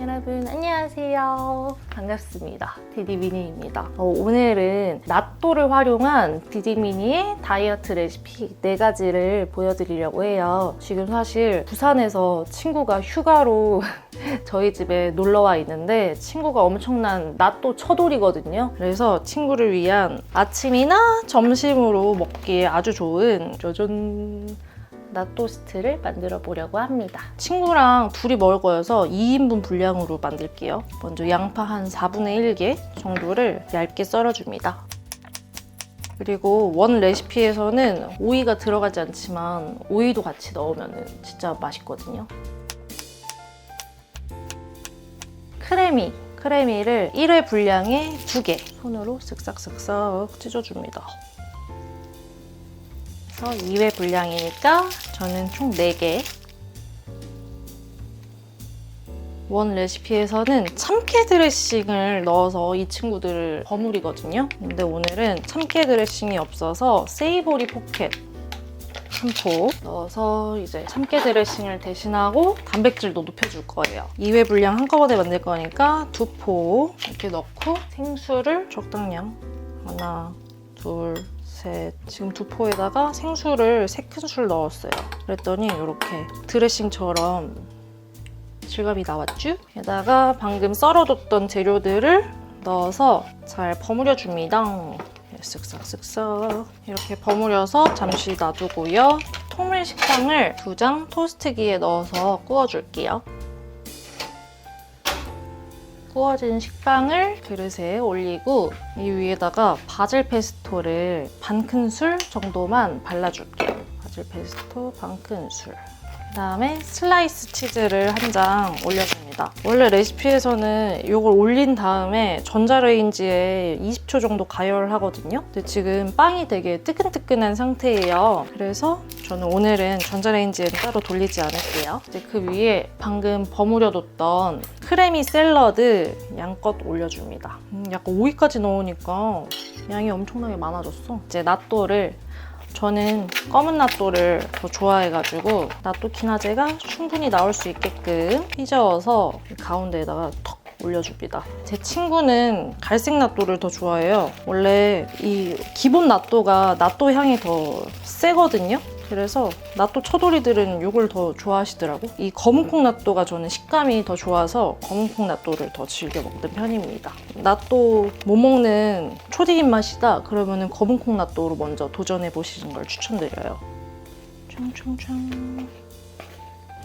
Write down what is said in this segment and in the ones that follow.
여러분 안녕하세요. 반갑습니다. 디디미니입니다. 어, 오늘은 낫또를 활용한 디디미니의 다이어트 레시피 4가지를 보여드리려고 해요. 지금 사실 부산에서 친구가 휴가로 저희 집에 놀러 와 있는데 친구가 엄청난 낫또 처돌이거든요. 그래서 친구를 위한 아침이나 점심으로 먹기에 아주 좋은 짜잔 낫토스트를 만들어 보려고 합니다. 친구랑 둘이 먹을 거여서 2인분 분량으로 만들게요. 먼저 양파 한 4분의 1개 정도를 얇게 썰어줍니다. 그리고 원 레시피에서는 오이가 들어가지 않지만 오이도 같이 넣으면 진짜 맛있거든요. 크래미, 크래미를 1회 분량에 2개 손으로 쓱싹쓱싹 찢어줍니다. 그래서 2회 분량이니까 저는 총 4개. 원 레시피에서는 참깨 드레싱을 넣어서 이 친구들을 버무리거든요. 근데 오늘은 참깨 드레싱이 없어서 세이보리 포켓 한포 넣어서 이제 참깨 드레싱을 대신하고 단백질도 높여줄 거예요. 2회 분량 한꺼번에 만들 거니까 두 포 이렇게 넣고 생수를 적당량 하나, 둘, 셋. 지금 두 포에다가 생수를 세 큰술 넣었어요. 그랬더니 이렇게 드레싱처럼 질감이 나왔죠? 게다가 방금 썰어뒀던 재료들을 넣어서 잘 버무려 줍니다. 쓱싹쓱싹 이렇게 버무려서 잠시 놔두고요. 통밀 식빵을 두 장 토스트기에 넣어서 구워줄게요. 구워진 식빵을 그릇에 올리고 이 위에다가 바질 페스토를 반 큰술 정도만 발라줄게요. 바질 페스토 반 큰술. 그다음에 슬라이스 치즈를 한 장 올려줍니다. 원래 레시피에서는 이걸 올린 다음에 전자레인지에 20초 정도 가열하거든요. 근데 지금 빵이 되게 뜨끈뜨끈한 상태예요. 그래서 저는 오늘은 전자레인지에 따로 돌리지 않을게요. 이제 그 위에 방금 버무려 뒀던 크래미 샐러드 양껏 올려줍니다. 음, 약간 오이까지 넣으니까 양이 엄청나게 많아졌어. 이제 낫또를 저는 검은 낫또를 더 좋아해가지고 낫또 키나제가 충분히 나올 수 있게끔 휘저어서 가운데에다가 턱 올려줍니다. 제 친구는 갈색 낫또를 더 좋아해요. 원래 이 기본 낫또가 낫또 향이 더 세거든요. 그래서 낫또 처돌이들은 이걸 더 좋아하시더라고. 이 검은 콩 낫또가 저는 식감이 더 좋아서 검은 콩 낫또를 더 즐겨 먹는 편입니다. 낫또 못 먹는 초딩 입맛이다 그러면 검은 콩 낫또로 먼저 도전해 보시는 걸 추천드려요. 촤촤촤.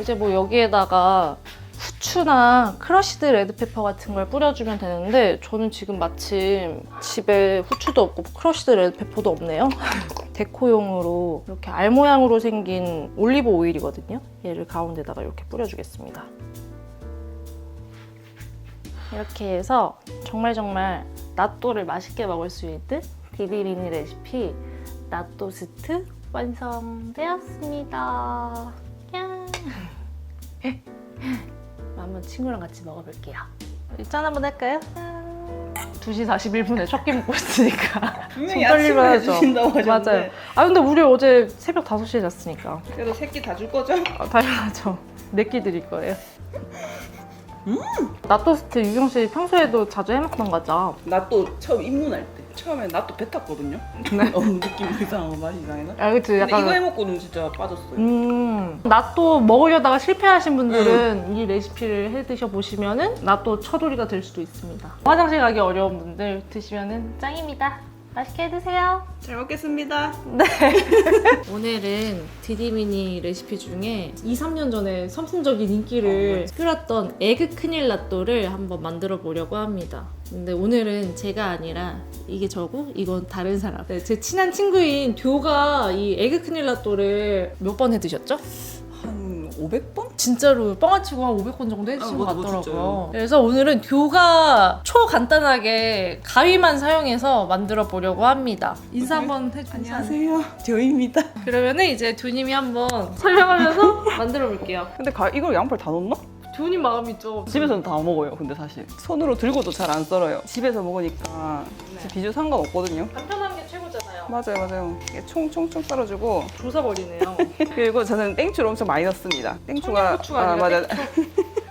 이제 뭐 여기에다가 후추나 크러쉬드 레드페퍼 같은 걸 뿌려주면 되는데 저는 지금 마침 집에 후추도 없고 크러쉬드 레드페퍼도 없네요. 데코용으로 이렇게 알 모양으로 생긴 올리브 오일이거든요. 얘를 가운데다가 이렇게 뿌려주겠습니다. 이렇게 해서 정말 정말 낫또를 맛있게 먹을 수 있는 디비리니 레시피 낫또스트 완성되었습니다. 짠! 한번 친구랑 같이 먹어볼게요. 짠 한번 할까요? 짠. 2시 41분에 첫 끼 먹고 있으니까 분명히 손 떨리면 아침에 하죠. 해주신다고 하셨는데 맞아요. 아 근데 우리 어제 새벽 5시에 잤으니까 그래도 새끼 다 줄 거죠? 아, 당연하죠. 내끼 드릴 거예요. 나토스트 유경 씨 평소에도 자주 해먹던 거죠? 나 또 처음 입문할 때 처음에 나 또 배 탔거든요? 너무 느낌 이상하고 맛이 이상해서. 아 그치. 근데 약간 이거 해먹고는 진짜 빠졌어요. 음, 나또 먹으려다가 실패하신 분들은 이 레시피를 해 드셔 보시면은 나또 처돌이가 될 수도 있습니다. 화장실 가기 어려운 분들 드시면은 짱입니다. 맛있게 드세요. 잘 먹겠습니다 오늘은 디디미니 레시피 중에 2, 3년 전에 선풍적인 인기를 끌었던 에그 크닐 라또를 한번 만들어 보려고 합니다. 근데 오늘은 제가 아니라 이게 저고 이건 다른 사람. 네, 제 친한 친구인 듀가 이 에그 크닐 라또를 몇 번 해 드셨죠? 한 500번? 진짜로 뻥아치고 한 500번 정도 해주신 아, 것 맞아, 맞아, 같더라고요. 진짜요. 그래서 오늘은 듀가 초간단하게 가위만 사용해서 만들어 보려고 합니다. 인사 한번 해주세요. 안녕하세요 저입니다 그러면은 이제 두님이 한번 설명하면서 만들어 볼게요. 근데 가, 이걸 양파를 다 넣나? 두님 마음이죠. 집에서는 다 먹어요 근데 사실 손으로 들고도 잘 안 썰어요 집에서 먹으니까 네. 비주 상관없거든요 간편한 게 최고잖아요. 맞아요 맞아요 이게 총총총 썰어주고 조사 버리네요. 그리고 저는 땡초를 엄청 많이 넣습니다 땡초가 청양고추가 아니라 맞아 땡초.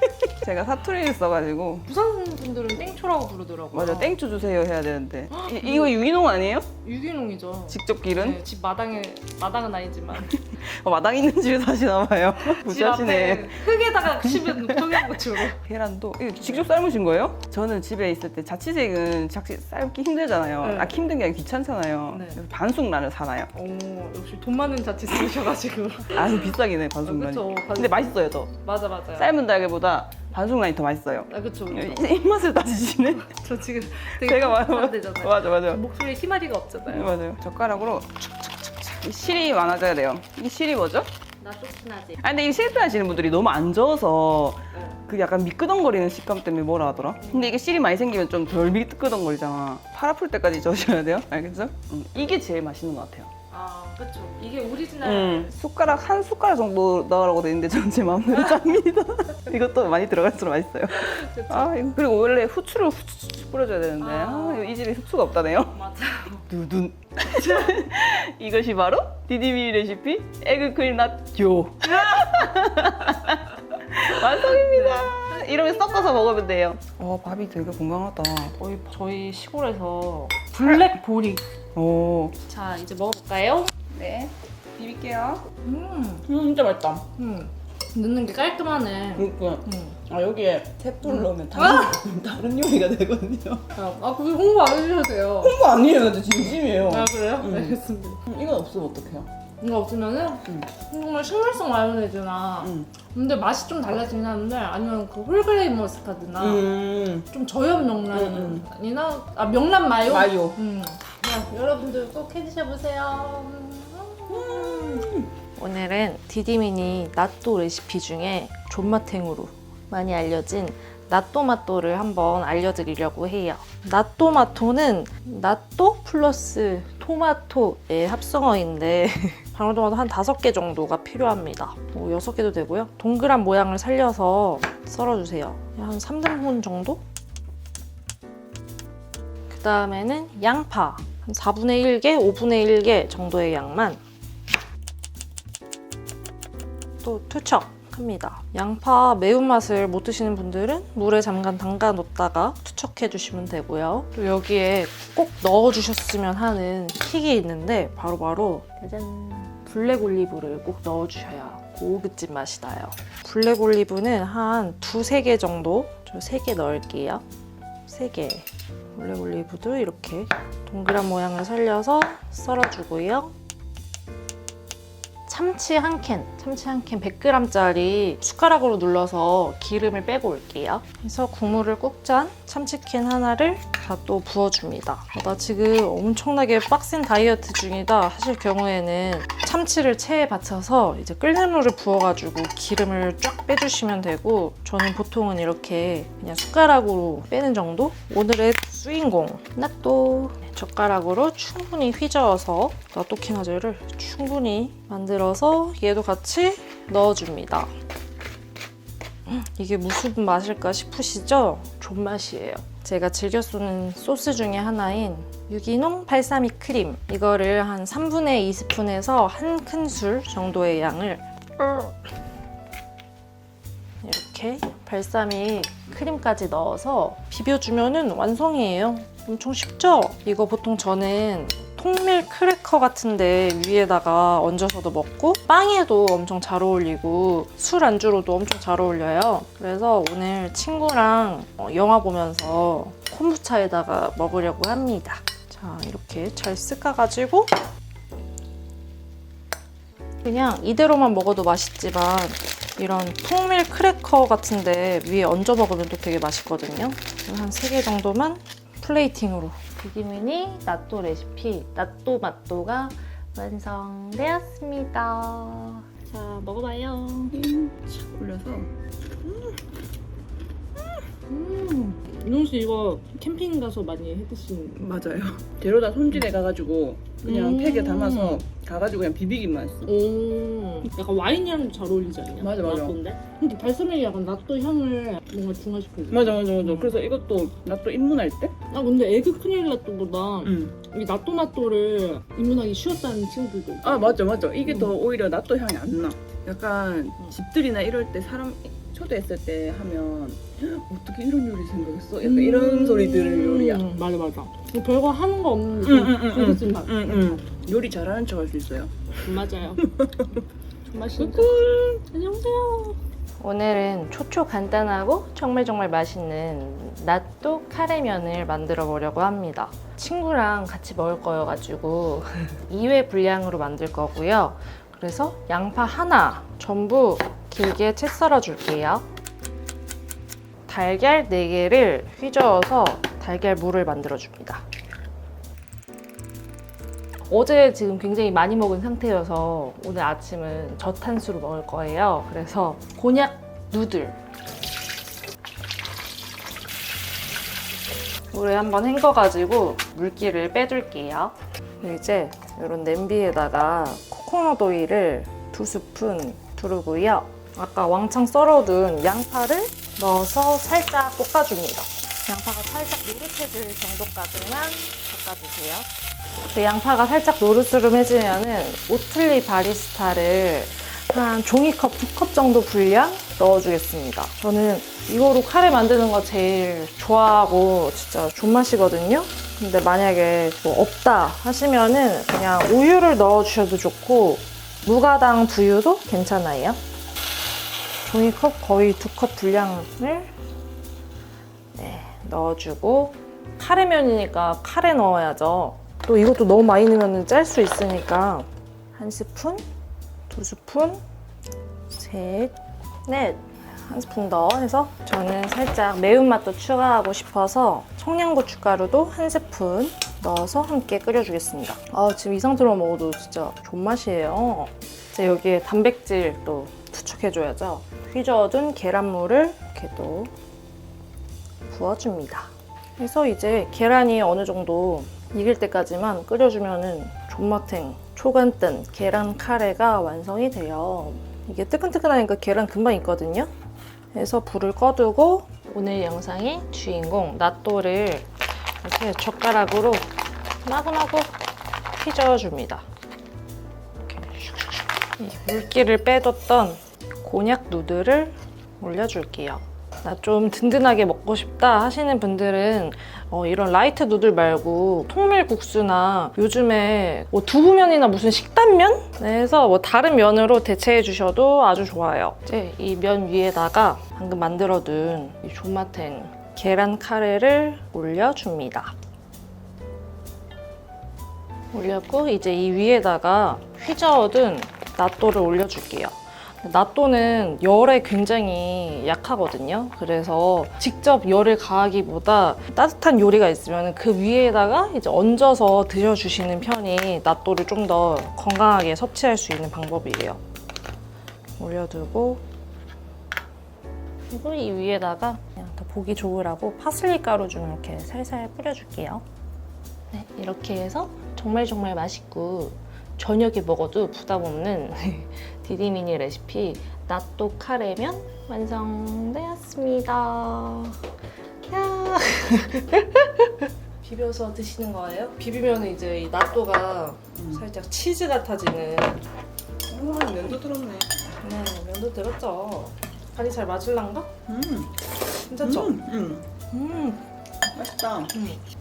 제가 사투리를 써가지고 부산 분들은 땡초라고 부르더라고요. 맞아 땡초 주세요 해야 되는데 이, 이거 유기농 아니에요? 유기농이죠. 직접 기른? 네, 집 마당에 마당은 아니지만 어, 마당 있는 집에 사시나 봐요. 집 앞에 무시하시네. 흙에다가 치면 청양고추로. 계란도 이거 직접 삶으신 거예요? 저는 집에 있을 때 자취생은 자취 삶기 힘들잖아요. 네. 아 힘든 게 아니라 귀찮잖아요. 네. 그래서 반숙란을 사놔요. 오 역시 돈 많은 자취 쓰셔가지고. 아주 비싸긴 해 반숙란이. 그쵸. 근데 맛있어요 더. 맞아 맞아요. 삶은 달걀보다 반숙란이 더 맛있어요. 아 그쵸 그쵸. 이- 입맛을 따지시네. 저 지금 되게 제가 말 되잖아요. 맞아 맞아. 목소리에 희마리가 네, 없잖아요. 맞아요. 젓가락으로. 이 실이 많아져야 돼요. 이게 실이 뭐죠? 나 쫓기나지. 아 근데 이게 실패하시는 분들이 너무 안 저어서 그 약간 미끄덩거리는 식감 때문에 뭐라 하더라? 근데 이게 실이 많이 생기면 좀 덜 미끄덩거리잖아. 팔 아플 때까지 저으셔야 돼요. 알겠죠? 응. 이게 제일 맛있는 것 같아요. 아 그쵸. 이게 오리지널. 음, 숟가락 한 숟가락 정도 넣으라고 돼 있는데 저는 제 마음대로 짭니다. 이것도 많이 들어갈수록 맛있어요. 그쵸. 아, 이거 그리고 원래 후추를 후추 뿌려줘야 되는데 아, 아. 이 집에 후추가 없다네요. 맞아. 두둔. 이것이 바로 디디미 레시피 에그크림 낫교. 완성입니다. 이러면 섞어서 먹으면 돼요. 어, 밥이 되게 건강하다. 거의 저희 시골에서 블랙 보리. 오. 자 이제 먹어볼까요? 네. 비빌게요. 음, 음, 진짜 맛있다. 음. 넣는 게 깔끔하네. 그러니까 음. 아 여기에 셋불 넣으면 다른, 다른 요리가 되거든요. 아 그게 홍보 안 해주셔도 돼요. 홍보 아니에요, 근데 진심이에요. 아 그래요? 음. 알겠습니다. 음, 이건 없으면 어떡해요? 이거 없으면은 음. 정말 식물성 마요네즈나 음. 근데 맛이 좀 달라지긴 하는데 아니면 그 홀그레인 머스타드나 음. 좀 저염 명란이나 아 명란 마요? 마요. 음. 야, 여러분들 꼭 해드셔 보세요. 오늘은 디디미니 나또 레시피 중에 존맛탱으로 많이 알려진 나또마또를 한번 알려드리려고 해요. 나또마토는 나또 플러스 토마토의 합성어인데 방울토마토 한 다섯 개 정도가 필요합니다. 뭐 여섯 개도 되고요. 동그란 모양을 살려서 썰어주세요. 한 3등분 정도? 그 다음에는 양파 한 4분의 1개, 5분의 1개 정도의 양만 또 투척합니다. 양파 매운맛을 못 드시는 분들은 물에 잠깐 담가 놓다가 투척해 주시면 되고요. 또 여기에 꼭 넣어 주셨으면 하는 킥이 있는데 바로바로 짜잔 블랙 올리브를 꼭 넣어 주셔야 고급진 맛이 나요. 블랙 올리브는 한 두세 개 정도 저 세 개 넣을게요. 세 개. 올리브도 이렇게 동그란 모양을 살려서 썰어주고요. 참치 한 캔, 참치 한 캔 100g짜리 숟가락으로 눌러서 기름을 빼고 올게요. 그래서 국물을 꼭 짠 참치캔 하나를 다 또 부어줍니다. 어, 나 지금 엄청나게 빡센 다이어트 중이다 하실 경우에는 참치를 체에 받쳐서 이제 끓는 물을 부어가지고 기름을 쫙 빼주시면 되고 저는 보통은 이렇게 그냥 숟가락으로 빼는 정도? 오늘의 주인공 낫또 젓가락으로 충분히 휘저어서 나또키나제를 충분히 만들어서 얘도 같이 넣어줍니다. 음, 이게 무슨 맛일까 싶으시죠? 존맛이에요. 제가 즐겨 쓰는 소스 중에 하나인 유기농 발사믹 크림 이거를 한 3분의 2스푼에서 한 큰술 정도의 양을 이렇게 발사믹 크림까지 넣어서 비벼주면 완성이에요. 엄청 쉽죠? 이거 보통 저는 통밀 크래커 같은데 위에다가 얹어서도 먹고 빵에도 엄청 잘 어울리고 술 안주로도 엄청 잘 어울려요. 그래서 오늘 친구랑 어, 영화 보면서 콤부차에다가 먹으려고 합니다. 자 이렇게 잘 쓱가가지고 그냥 이대로만 먹어도 맛있지만 이런 통밀 크래커 같은데 위에 얹어 먹으면 또 되게 맛있거든요. 한 3개 정도만 플레이팅으로. 비기미니 나또 레시피 나또 맛도가 완성되었습니다. 자, 먹어봐요. 착 올려서 음, 윤홍 씨 이거 캠핑 가서 많이 해 드시는 맞아요. 재료 다 손질해 가가지고 그냥 음. 팩에 담아서 가가지고 그냥 비비기만 했어. 오, 약간 와인이랑 잘 어울리지 않냐? 맞아, 맞아. 나또인데? 근데 발사믹이 약간 나또 향을 뭔가 중화시켜줘. 맞아 맞아 맞아. 그래서 이것도 나 또 입문할 때. 아 근데 에그 크릴 라또보다 응. 이 나또나또를 입문하기 쉬웠다는 친구들도 있고. 아 맞아 맞아. 이게 음. 더 오히려 나또 향이 안 나. 약간 집들이나 이럴 때 사람 초대했을 때 하면 어떻게 이런 요리 생각했어? 약간 이런 소리 들을 요리야. 음, 맞아 맞아. 별거 하는 거 응, 응, 응, 응. 고급진 맛. 응, 응. 요리 잘하는 척 할 수 있어요. 맞아요. 맛있다. 안녕하세요. 오늘은 초초 간단하고 정말 정말 맛있는 나또 카레면을 만들어 보려고 합니다. 친구랑 같이 먹을 거여가지고 2회 분량으로 만들 거고요. 그래서 양파 하나 전부 길게 채 썰어 줄게요. 달걀 4개를 휘저어서 달걀 물을 만들어 줍니다. 어제 지금 굉장히 많이 먹은 상태여서 오늘 아침은 저탄수로 먹을 거예요. 그래서 곤약 누들. 물에 한번 헹궈가지고 물기를. 그리고 이제 이런 냄비에다가 코코넛 오일을 두 스푼 두르고요. 아까 왕창 썰어둔 양파를 넣어서 살짝 볶아줍니다. 양파가 살짝 노릇해질 정도까지만 볶아주세요. 그 양파가 살짝 노르스름해지면은 오틀리 바리스타를 한 종이컵 두 컵 정도 분량 넣어주겠습니다. 저는 이거로 카레 만드는 거 제일 좋아하고 진짜 존맛이거든요. 근데 만약에 뭐 없다 하시면은 그냥 우유를 넣어주셔도 좋고 무가당 두유도 괜찮아요. 종이컵 거의 두 컵 분량을 네, 넣어주고 카레면이니까 카레 넣어야죠. 또 이것도 너무 많이 넣으면 짤 수 있으니까 한 스푼, 두 스푼, 셋, 넷. 한 스푼 더 해서 저는 살짝 매운맛도 추가하고 싶어서 청양고춧가루도 한 스푼 넣어서 함께 끓여주겠습니다. 아, 지금 이 상태로 먹어도 진짜 존맛이에요. 여기에 단백질 또 부축해줘야죠. 휘저어둔 계란물을 이렇게 또 부어줍니다. 그래서 이제 계란이 어느 정도 익을 때까지만 끓여주면은 존맛탱 초간뜬 계란 카레가 완성이 돼요. 이게 뜨끈뜨끈하니까 계란 금방 익거든요. 그래서 불을 꺼두고 오늘 영상의 주인공 나또를 이렇게 젓가락으로 마구마구 휘저어줍니다. 이렇게 물기를 빼뒀던 곤약 누들을 올려줄게요. 나 좀 든든하게 먹고 싶다 하시는 분들은 어, 이런 라이트 누들 말고 통밀국수나 요즘에 뭐 두부면이나 무슨 식단면 해서 뭐 다른 면으로 대체해 주셔도 아주 좋아요. 이제 이 면 위에다가 방금 만들어둔 이 존맛탱 계란 카레를 올려줍니다. 올렸고 이제 이 위에다가 휘저어둔 나또를 올려줄게요. 나또는 열에 굉장히 약하거든요. 그래서 직접 열을 가하기보다 따뜻한 요리가 있으면 그 위에다가 이제 얹어서 드셔주시는 편이 나또를 좀 더 건강하게 섭취할 수 있는 방법이에요. 올려두고 그리고 이 위에다가 그냥 더 보기 좋으라고 파슬리 가루 좀 이렇게 살살 뿌려줄게요. 네, 이렇게 해서 정말 정말 맛있고 저녁에 먹어도 부담 없는 디디미니 레시피 나또 카레면 완성되었습니다. 야. 비벼서 드시는 거예요? 비비면 이제 이 나또가 살짝 치즈 같아지는 오, 면도 들었네. 네, 면도 들었죠. 간이 잘 맞을란가? 음, 괜찮죠? 음, 음. 음. 맛있다.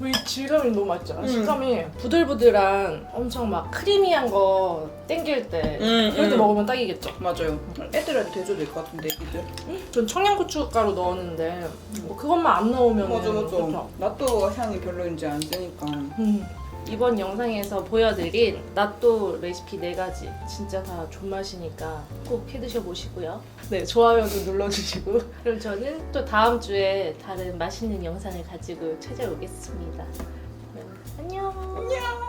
이 질감이 너무 맛있잖아. 음. 식감이 부들부들한 엄청 막 크리미한 거 땡길 때 음, 그럴 때 음. 먹으면 딱이겠죠. 맞아요. 애들한테 해줘도 될 것 같은데, 애기들. 전 청양고춧가루 넣었는데 뭐 그것만 안 넣으면 맞아, 맞아. 그렇죠. 나또 향이 별로 이제 안 세니까. 음. 이번 영상에서 보여드린 나또 레시피 네 가지 진짜 다 존맛이니까 꼭 해드셔 보시고요. 네 좋아요도 눌러주시고 그럼 저는 또 다음 주에 다른 맛있는 영상을 가지고 찾아오겠습니다. 그럼 안녕. 안녕.